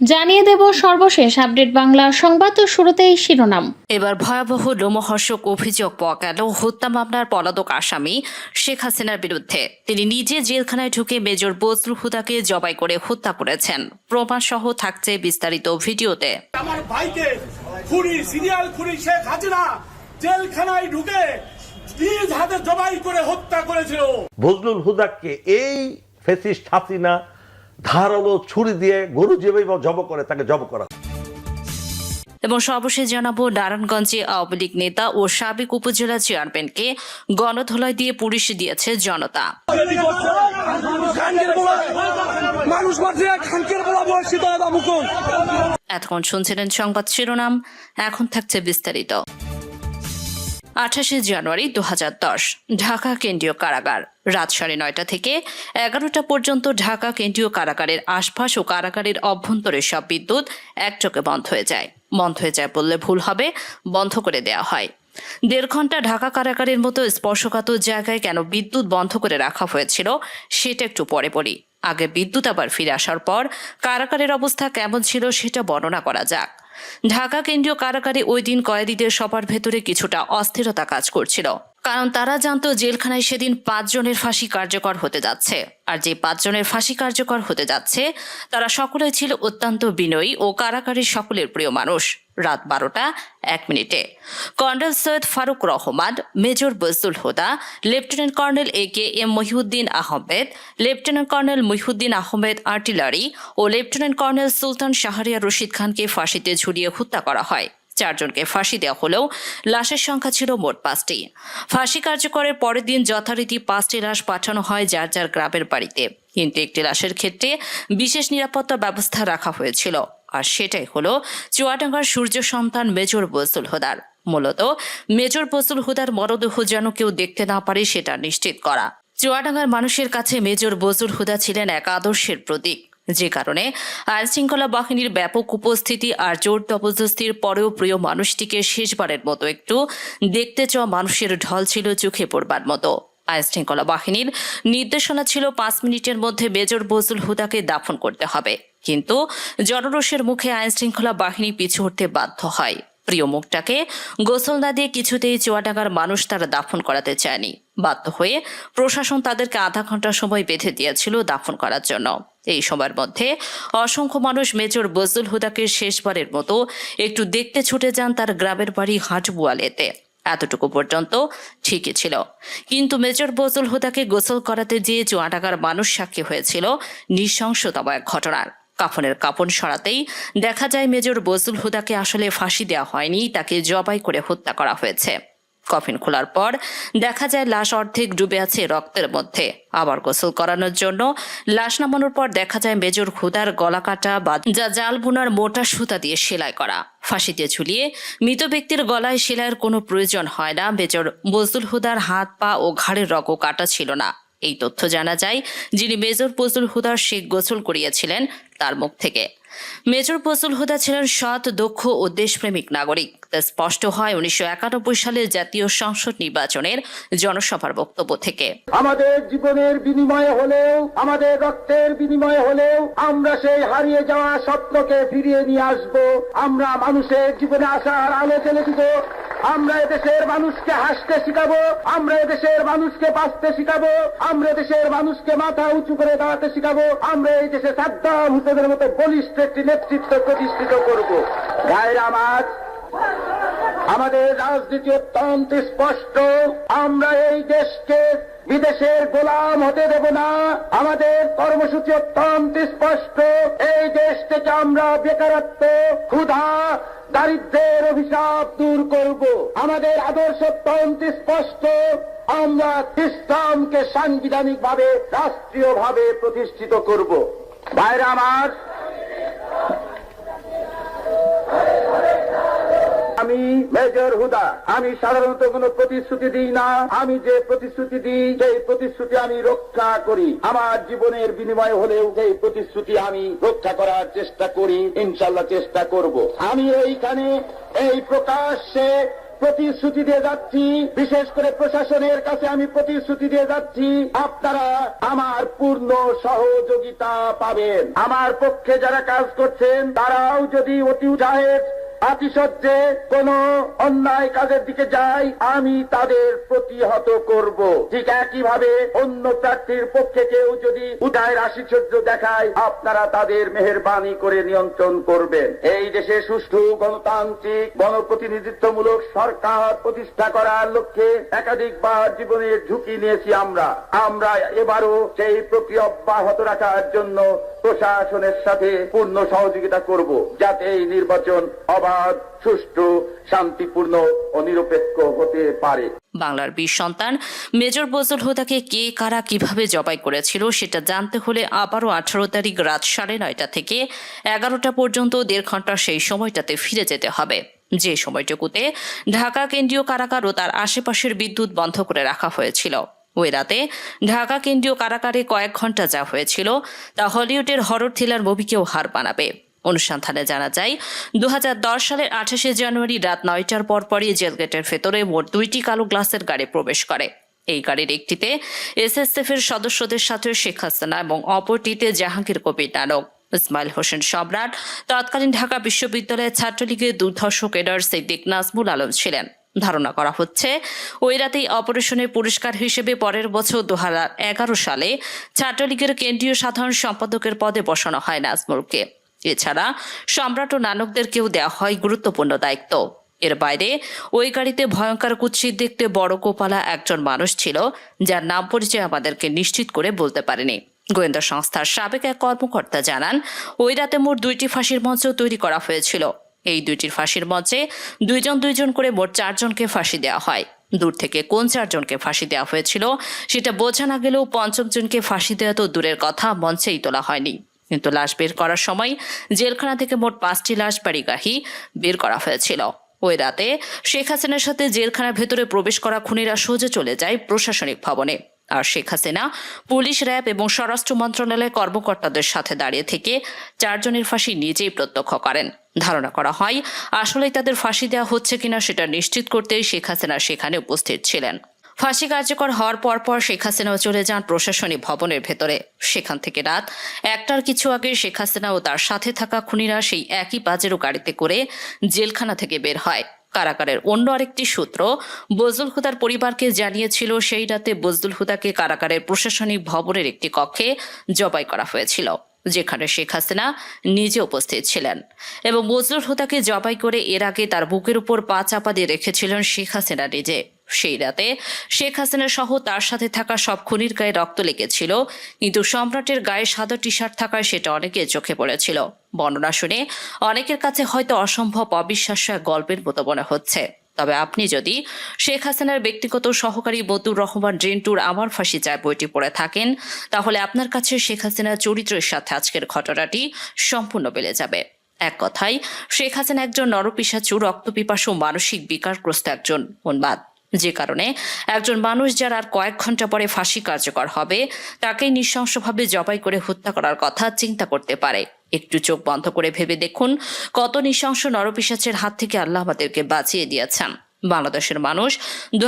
জানিয়ে দেব সর্বশেষ আপডেট বাংলা সংবাদ ও শুরুতেই শিরোনাম। এবার ভয়াবহ লোমহর্ষক অভিযোগ পাওয়া গেল হত্যা মামলার পলাতক আসামি শেখ হাসিনার বিরুদ্ধে। তিনি নিজে জেলখানায় ঢুকে মেজর বজলু হুদাকে জবাই করে হত্যা করেছেন। প্রমাণ সহ থাকছে বিস্তারিত ভিডিওতে। আমার ভাইকে খুনি সিরিয়াল খুনি শেখ হাসিনা জেলখানায় ঢুকে নিজ হাতে জবাই করে হত্যা করেছিল। বজলুল হুদাকে এই ফেসিস্ট হাসিনা ধারালো ছুরি দিয়ে গরু যেভাবে জব করে তাকে জব করা এবং সর্বশেষ জানাব নারায়ণগঞ্জে আওয়ামী লীগ নেতা ও সাবেক উপজেলা চেয়ারম্যানকে গণধোলাই দিয়ে পুলিশ দিয়েছে জনতা। এতক্ষণ শুনছিলেন সংবাদ শিরোনাম এখন থাকছে বিস্তারিত। আঠাশে জানুয়ারি দু হাজার দশ, ঢাকা কেন্দ্রীয় কারাগার। রাত সাড়ে নয়টা থেকে এগারোটা পর্যন্ত ঢাকা কেন্দ্রীয় কারাগারের আশপাশ ও কারাগারের অভ্যন্তরের সব বিদ্যুৎ একচোখে বন্ধ হয়ে যায়। বন্ধ হয়ে যায় বললে ভুল হবে, বন্ধ করে দেওয়া হয়। দেড় ঘণ্টা ঢাকা কারাগারের মতো স্পর্শকাতর জায়গায় কেন বিদ্যুৎ বন্ধ করে রাখা হয়েছিল, সেটা একটু পরে পড়ি। আগে বিদ্যুৎ আবার ফিরে আসার পর কারাগারের অবস্থা কেমন ছিল সেটা বর্ণনা করা যাক। ঢাকা কেন্দ্রীয় কারাগারে ওই দিন কয়েদিদের সবার ভেতরে কিছুটা অস্থিরতা কাজ করছিল। কারণ তারা জানতো জেলখানায় সেদিন পাঁচজনের ফাঁসি কার্যকর হতে যাচ্ছে। আর যে পাঁচজনের ফাঁসি কার্যকর হতে যাচ্ছে, তারা সকলে ছিল অত্যন্ত বিনয়ী ও কারাগারের সকলের প্রিয় মানুষ। রাত বারোটা এক মিনিটে। Colonel Syed Farooq Rahman, major Bajdul Huda, lieutenant colonel A K M Mohiuddin Ahmed, lieutenant colonel Mohiuddin Ahmed artillery O lieutenant colonel Sultan Shahriar Rashid খানকে ফাঁসিতে ঝুলিয়ে হত্যা করা হয়। চারজনকে ফাঁসি দেওয়া হলেও লাশের সংখ্যা ছিল মোট পাঁচটি। ফাঁসি কার্যকরের পরের দিন যথারীতি পাঁচটি লাশ পাঠানো হয় যার যার গ্রামের বাড়িতে। কিন্তু একটি লাশের ক্ষেত্রে বিশেষ নিরাপত্তা ব্যবস্থা রাখা হয়েছিল। আর সেটাই হলো চুয়াডাঙ্গার সূর্য সন্তান মেজর বজলুল হুদার। মূলত মেজর বজলুল হুদার মরদেহ যেন কেউ দেখতে না পারে সেটা নিশ্চিত করা। চুয়াডাঙ্গার মানুষের কাছে মেজর বজলুল হুদা ছিলেন এক আদর্শের প্রতীক। যে কারণে আইনশৃঙ্খলা বাহিনীর ব্যাপক উপস্থিতি আর জোর জবরদস্তির পরেও প্রিয় মানুষটিকে শেষবারের মতো একটু দেখতে চাওয়া মানুষের ঢল ছিল চোখে পড়বার মতো। আইনশৃঙ্খলা বাহিনীর নির্দেশনা ছিল পাঁচ মিনিটের মধ্যে মেজর বজুল হুদাকে দাফন করতে হবে। কিন্তু জনরোষের মুখে আইনশৃঙ্খলা বাহিনী পিছু হটতে বাধ্য হয়। প্রিয় মুখটাকে গোসল না দিয়ে কিছুতেই চুয়াডাঙ্গার মানুষ তারা দাফন করাতে চায়নি। বাধ্য হয়ে প্রশাসন তাদেরকে আধা ঘণ্টা সময় বেঁধে দিয়েছিল দাফন করার জন্য। এই সময়ের মধ্যে অসংখ্য মানুষ মেজর বজলুল হুদাকে শেষবারের মতো একটু দেখতে ছুটে যান তার গ্রামের বাড়ি হাটবুয়ালেতে। এতটুকু পর্যন্ত ঠিকই ছিল। কিন্তু মেজর বজল হুদাকে গোসল করাতে যেয়ে চুয়াডাঙ্গার মানুষ সাক্ষী হয়েছিল নৃশংসতম এক ঘটনার। কাফনের কাপন সরাতেই দেখা যায় মেজর বজলুল হুদাকে আসলে ফাঁসি দেওয়া হয়নি, তাকে জবাই করে হত্যা করা হয়েছে। কফিন খোলার পর দেখা যায় লাশ অর্ধেক ডুবে আছে রক্তের মধ্যে। আবার গোসল করানোর জন্য লাশ নামানোর পর দেখা যায় মেজর হুদার গলা কাটা বা যা জাল বোনার মোটা সুতা দিয়ে সেলাই করা। ফাঁসিতে ঝুলিয়ে মৃত ব্যক্তির গলায় সেলাইয়ের কোনো প্রয়োজন হয় না। মেজর বজলুল হুদার হাত, পা ও ঘাড়ের রগও কাটা ছিল না। এই তথ্য জানা যায়, যিনি মেজর বজলুল হুদার শেখ গোসল করিয়েছিলেন তার মুখ থেকে। মেজর বজলুল হুদা ছিলেন সৎ, দক্ষ ও দেশপ্রেমিক নাগরিক। তা স্পষ্ট হয় উনিশশো সালের জাতীয় সংসদ নির্বাচনের জনসভার বক্তব্য থেকে। আমাদের জীবনের বিনিময়ে হলেও, আমাদের রক্তের বিনিময়ে হলেও আমরা সেই হারিয়ে যাওয়া স্বপ্নকে ফিরিয়ে নিয়ে আসব। আমরা মানুষের জীবনে আসার আলো জ্বেলে দিব। আমরা এদেশের মানুষকে হাসতে শিখাবো, আমরা এদেশের মানুষকে বাঁচতে শিখাবো, আমরা দেশের মানুষকে মাথা উঁচু করে দাঁড়াতে শিখাবো, আমরা এই দেশে সাদ্দাম হুসেনের মতো বলিষ্ঠ একটি নেতৃত্ব প্রতিষ্ঠিত করব। গায়ের আমার আমাদের রাজনীতি অত্যন্ত স্পষ্ট, আমরা এই দেশকে বিদেশের গোলাম হতে দেব না, আমাদের কর্মসূচি অত্যন্ত স্পষ্ট, এই দেশ থেকে আমরা বেকারত্ব, ক্ষুধা দারিদ্রের অভিশাপ দূর করব। আমাদের আদর্শ অত্যন্ত স্পষ্ট। আমরা ইসলামকে সাংবিধানিক ভাবে রাষ্ট্রীয় ভাবে প্রতিষ্ঠিত করব। ভাইরা আমার আমি মেজর হুদা। আমি সাধারণত কোনো প্রতিশ্রুতি দিই না। আমি যে প্রতিশ্রুতি দিই, সেই প্রতিশ্রুতি আমি রক্ষা করি। আমার জীবনের বিনিময় হলেও সেই প্রতিশ্রুতি আমি রক্ষা করার চেষ্টা করি ইনশাল্লাহ চেষ্টা করব। আমি এইখানে, এই প্রকাশ্যে প্রতিশ্রুতি দিয়ে যাচ্ছি। বিশেষ করে প্রশাসনের কাছে আমি প্রতিশ্রুতি দিয়ে যাচ্ছি। আপনারা আমার পূর্ণ সহযোগিতা পাবেন। আমার পক্ষে যারা কাজ করছেন, তারাও যদি অতি উৎসাহের আতিশয্যে কোন অন্যায় কাজের দিকে যায় আমি তাদের প্রতিহত করব। ঠিক একইভাবে অন্য প্রার্থীর পক্ষে কেউ যদি উদয়ের আশিসহ্য দেখায়, আপনারা তাদের মেহরবানি করে নিয়ন্ত্রণ করবেন। এই দেশে সুষ্ঠু গণতান্ত্রিক, গণপ্রতিনিধিত্বমূলক সরকার প্রতিষ্ঠা করার লক্ষ্যে একাধিকবার জীবনের ঝুঁকি নিয়েছি আমরা। আমরা এবারও সেই প্রক্রিয়া অব্যাহত রাখার জন্য প্রশাসনের সাথে পূর্ণ সহযোগিতা করব যাতে এই নির্বাচন অবাধ, সুষ্ঠু, শান্তিপূর্ণ ও নিরপেক্ষ হতে পারে। বাংলার বীর সন্তান মেজর বজল হুদাকে কে, কারা, কীভাবে জবাই করেছিল সেটা জানতে হলে আবারও আঠারো তারিখ রাত সাড়ে নয়টা থেকে এগারোটা পর্যন্ত দেড় ঘণ্টা সেই সময়টাতে ফিরে যেতে হবে। যে সময়টুকুতে ঢাকা কেন্দ্রীয় কারাগার ও তার আশেপাশের বিদ্যুৎ বন্ধ করে রাখা হয়েছিল। ওই রাতে ঢাকা কেন্দ্রীয় কারাগারে কয়েক ঘণ্টা যা হয়েছিল, তা হলিউডের হরর থ্রিলার মুভিকেও হার বানাবে অনুসন্ধানে জানা যায় দু হাজার দশ সালের আঠাশে জানুয়ারি রাত নয়টার পরপরই জেলগেটের ভেতরে মোট দুইটি কালো গ্লাসের গাড়ি প্রবেশ করে। এই গাড়ির একটিতে এসএসএফ এর সদস্যদের সাথে শেখ হাসিনা এবং অপরটিতে জাহাঙ্গীর কবির নানক। ইসমাইল হোসেন সম্রাট, তৎকালীন ঢাকা বিশ্ববিদ্যালয়ের ছাত্রলীগের দুর্ধর্ষ কেডার সিদ্দিক নাজমুল আলম ছিলেন। ধারণা করা হচ্ছে। ওই রাতেই অপারেশনের পুরস্কার হিসেবে পরের বছর দু এগারো সালে ছাত্রলীগের কেন্দ্রীয় সাধারণ সম্পাদকের পদে বসানো হয় নাজমুলকে। এছাড়া সম্রাট ও নানকদেরকেও দেওয়া হয় গুরুত্বপূর্ণ দায়িত্ব। এর বাইরে ওই গাড়িতে ভয়ঙ্কর কুৎসিত দেখতে বড় কোপালা একজন মানুষ ছিল, যার নাম পরিচয় আমাদেরকে নিশ্চিত করে বলতে পারেনি। গোয়েন্দা সংস্থার সাবেক এক কর্মকর্তা জানান, ওই রাতে মোট দুইটি ফাঁসির মঞ্চ তৈরি করা হয়েছিল। এই দুইটির ফাঁসির মঞ্চে দুইজন দুইজন করে মোট চারজনকে ফাঁসি দেওয়া হয়। দূর থেকে কোন চারজনকে ফাঁসি দেওয়া হয়েছিল সেটা বোঝা না গেলেও পঞ্চম জনকে ফাঁসি দেওয়া তো দূরের কথা, মঞ্চেই তোলা হয়নি। কিন্তু লাশ বের করার সময় জেলখানা থেকে মোট পাঁচটি লাশ বাড়িগাহি বের করা হয়েছিল। ওই রাতে শেখ হাসিনার সাথে জেলখানার ভেতরে প্রবেশ করা খুনিরা সোজা চলে যায় প্রশাসনিক ভবনে। আর শেখ হাসিনা পুলিশ, র্যাব এবং স্বরাষ্ট্র মন্ত্রণালয়ের কর্মকর্তাদের সাথে দাঁড়িয়ে থেকে চারজনের ফাঁসি নিজেই প্রত্যক্ষ করেন। ধারণা করা হয়, আসলেই তাদের ফাঁসি দেওয়া হচ্ছে কিনা সেটা নিশ্চিত করতেই শেখ হাসিনা সেখানে উপস্থিত ছিলেন। ফাঁসি কার্যকর হওয়ার পর পর শেখ হাসিনাও চলে যান প্রশাসনিক ভবনের ভেতরে। সেখান থেকে রাত একটার কিছু আগে শেখ হাসিনা ও তার সাথে থাকা খুনিরা সেই একই বাজেরও গাড়িতে করে জেলখানা থেকে বের হয়। কারাগারের। অন্য আরেকটি সূত্র, বজুল হুদার পরিবারকে জানিয়েছিল সেই রাতে বজুল হুদাকে কারাগারের প্রশাসনিক ভবনের একটি কক্ষে জবাই করা হয়েছিল, যেখানে শেখ হাসিনা নিজে উপস্থিত ছিলেন এবং বজলুল হুদাকে জবাই করে এর আগে তার বুকের উপর পা চাপা দিয়ে রেখেছিলেন শেখ হাসিনা নিজে। সেই রাতে শেখ হাসিনা সহ তার সাথে থাকা সব খুনির গায়ে রক্ত লেগেছিল। কিন্তু সম্রাটের গায়ে সাদা টি শার্ট থাকায় সেটা অনেকের চোখে পড়েছিল। বর্ণনা শুনে অনেকের কাছে হয়তো অসম্ভব অবিশ্বাস্য এক গল্পের মতো মনে হচ্ছে। তবে আপনি যদি শেখ হাসিনার ব্যক্তিগত সহকারী বতুর রহমান ড্রেন্টুর আমার ফাঁসি চায় বইটি পড়ে থাকেন, তাহলে আপনার কাছে শেখ হাসিনার চরিত্রের সাথে আজকের ঘটনাটি সম্পূর্ণ বেড়ে যাবে। এক কথায়, শেখ হাসিনা একজন নরপিসাচু, রক্তপিপাসু, মানসিক বিকারগ্রস্ত একজন, উন্মাদ। যে কারণে একজন মানুষ যার আর কয়েক ঘণ্টা পরে ফাঁসি কার্যকর হবে, তাকেই নৃশংসভাবে জবাই করে হত্যা করার কথা চিন্তা করতে পারে। একটু চোখ বন্ধ করে ভেবে দেখুন কত নৃশংস নরপিসাচের হাত থেকে আল্লাহ আমাদেরকে বাঁচিয়ে দিয়েছেন। বাংলাদেশের মানুষ। দু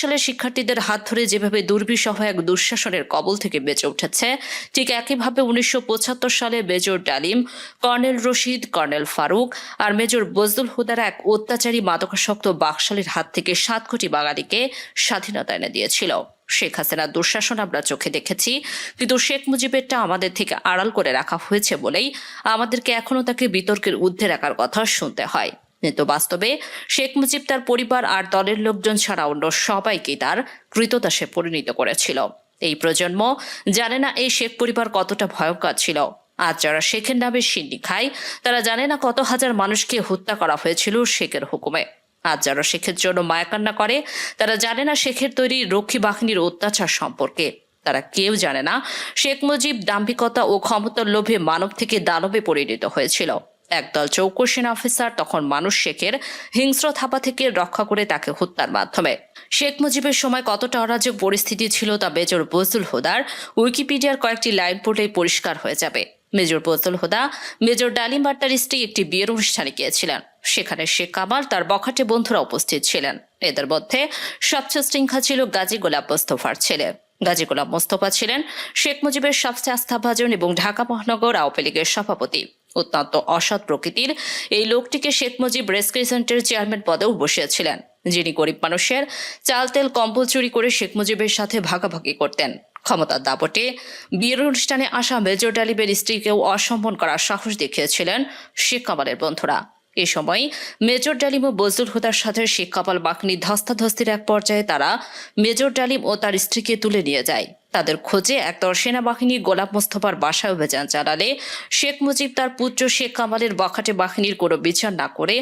সালের শিক্ষার্থীদের হাত ধরে যেভাবে দুর্বিষহ এক দুঃশাসনের কবল থেকে বেঁচে উঠেছে, ঠিক একইভাবে উনিশশো পঁচাত্তর সালে major Dalim, colonel Rashid, colonel Farooq আর মেজর বজদুল হুদার এক অত্যাচারী মাদকাসক্ত বাকশালীর হাত থেকে সাত কোটি বাঙালিকে স্বাধীনতা এনে দিয়েছিল। শেখ হাসিনার দুঃশাসন আমরা চোখে দেখেছি, কিন্তু শেখ মুজিবেরটা আমাদের থেকে আড়াল করে রাখা হয়েছে বলেই আমাদেরকে এখনও তাকে বিতর্কের ঊর্ধ্বে রাখার কথা শুনতে হয়। কিন্তু বাস্তবে শেখ মুজিব তার পরিবার আর দলের লোকজন ছাড়া অন্য সবাইকে তার কৃতদাসে পরিণত করেছিল। এই প্রজন্ম জানে না এই শেখ পরিবার কতটা ভয়ঙ্কর ছিল। আজ যারা শেখের নামে সিন্নি খায়, তারা জানে না কত হাজার মানুষকে হত্যা করা হয়েছিল শেখের হুকুমে। আজ যারা শেখের জন্য মায়াকান্না করে, তারা জানে না শেখের তৈরি রক্ষী বাহিনীর অত্যাচার সম্পর্কে। তারা কেউ জানে না শেখ মুজিব দাম্ভিকতা ও ক্ষমতার লোভে মানব থেকে দানবে পরিণত হয়েছিল। একদল চৌকসীন অফিসার তখন মানুষ শেখের হিংস্র থাপা থেকে রক্ষা করে তাকে হত্যার মাধ্যমে। শেখ মুজিবের সময় কতটা অরাজক পরিস্থিতি ছিল তা মেজর বজুল হুদার উইকিপিডিয়ার কয়েকটি লাইন পড়লেই পরিষ্কার হয়ে যাবে। মেজর বজুল হুদা, মেজর ডালিম বার্তার স্ত্রী একটি বিয়ের অনুষ্ঠানে গিয়েছিলেন। সেখানে শেখ কামাল তার বখাটে বন্ধুরা উপস্থিত ছিলেন। এদের মধ্যে সবচেয়ে শৃঙ্খা ছিল গাজী গোলাপ মোস্তফার ছেলে। গাজী গোলাম মোস্তফা ছিলেন শেখ মুজিবের সবচেয়ে আস্থাভাজন এবং ঢাকা মহানগর আওয়ামী লীগের সভাপতি। অত্যন্ত অসৎ প্রকৃতির। এই লোকটিকে শেখ মুজিব রেসক্রিসেন্টের চেয়ারম্যান পদেও বসিয়েছিলেন, যিনি গরিব মানুষের চাল তেল কম্বল চুরি করে শেখ মুজিবের সাথে ভাগাভাগি করতেন। ক্ষমতার দাপটে বিয়ের অনুষ্ঠানে আসা মেজর ডালিবের স্ত্রীকেও অসম্মান করার সাহস দেখিয়েছিলেন শেখ কামালের বন্ধুরা। এ সময় মেজর ডালিম ও বজলুল হুদার সাথে শেখ কামাল বাকনি ধস্তাধস্তির এক পর্যায়ে তারা মেজর ডালিম ও তার স্ত্রীকে তুলে নিয়ে যায়। তাদের খোঁজে একদল সেনাবাহিনী গোলাপ মোস্তফার বাসায় অভিযান চালালে শেখ মুজিব তার পুত্র শেখ কামালের বাখাটে বাহিনীর কোনো বিচার না করে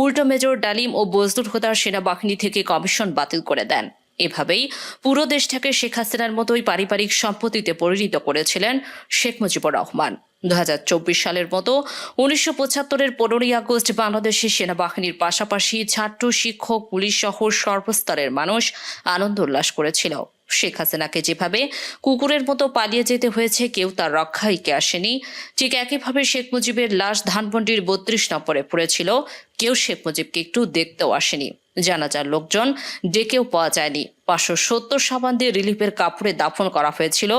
উল্টো মেজর ডালিম ও বজলুল হুদার সেনাবাহিনী থেকে কমিশন বাতিল করে দেন। এভাবেই পুরো দেশটাকে শেখ হাসিনার মতোই পারিবারিক সম্পত্তিতে পরিণত করেছিলেন শেখ মুজিবুর রহমান। দু হাজার চব্বিশ সালের মতো উনিশশো পঁচাত্তরের পনেরোই আগস্ট বাংলাদেশের সেনাবাহিনীর পাশাপাশি ছাত্র, শিক্ষক, পুলিশ সহ সর্বস্তরের মানুষ আনন্দ উল্লাস করেছিল। শেখ হাসিনাকে যেভাবে কুকুরের মতো পালিয়ে যেতে হয়েছে, কেউ তার রক্ষাইকে আসেনি। ঠিক একইভাবে শেখ মুজিবের লাশ ধানমন্ডির বত্রিশ নম্বরে পড়েছিল, কেউ শেখ মুজিবকে একটু দেখতেও আসেনি। জানাজার লোকজন ডেকেও পাওয়া যায়নি। পাঁচশো সত্তর সাবান দিয়ে রিলিফের কাপড়ে দাফন করা হয়েছিল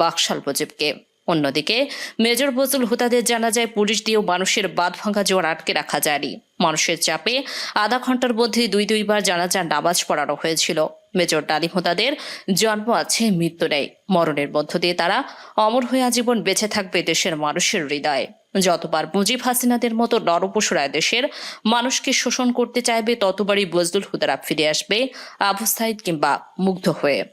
বাকশাল মুজিবকে। অন্যদিকে, মেজর বজুল হুতাদের জানা যায় পুলিশ দিয়েও মানুষের বাদ ভাঙা জোয়ার আটকে রাখা যায়নি। মানুষের চাপে আধা ঘণ্টার মধ্যে দুই দুইবার জানাজার নামাজ পড়ানো হয়েছিল। মেজর ডালিম হুতাদের জন্ম আছে মৃত্যু নেই। মরণের মধ্য দিয়ে তারা অমর হয়ে আজীবন বেঁচে থাকবে দেশের মানুষের হৃদয়ে। যতবার মুজিব হাসিনাদের মতো নরপশুরা দেশের মানুষকে শোষণ করতে চাইবে, ততবারই বজলুল হুদারা ফিরে আসবে আবু সাইদ কিংবা মুগ্ধ হয়ে।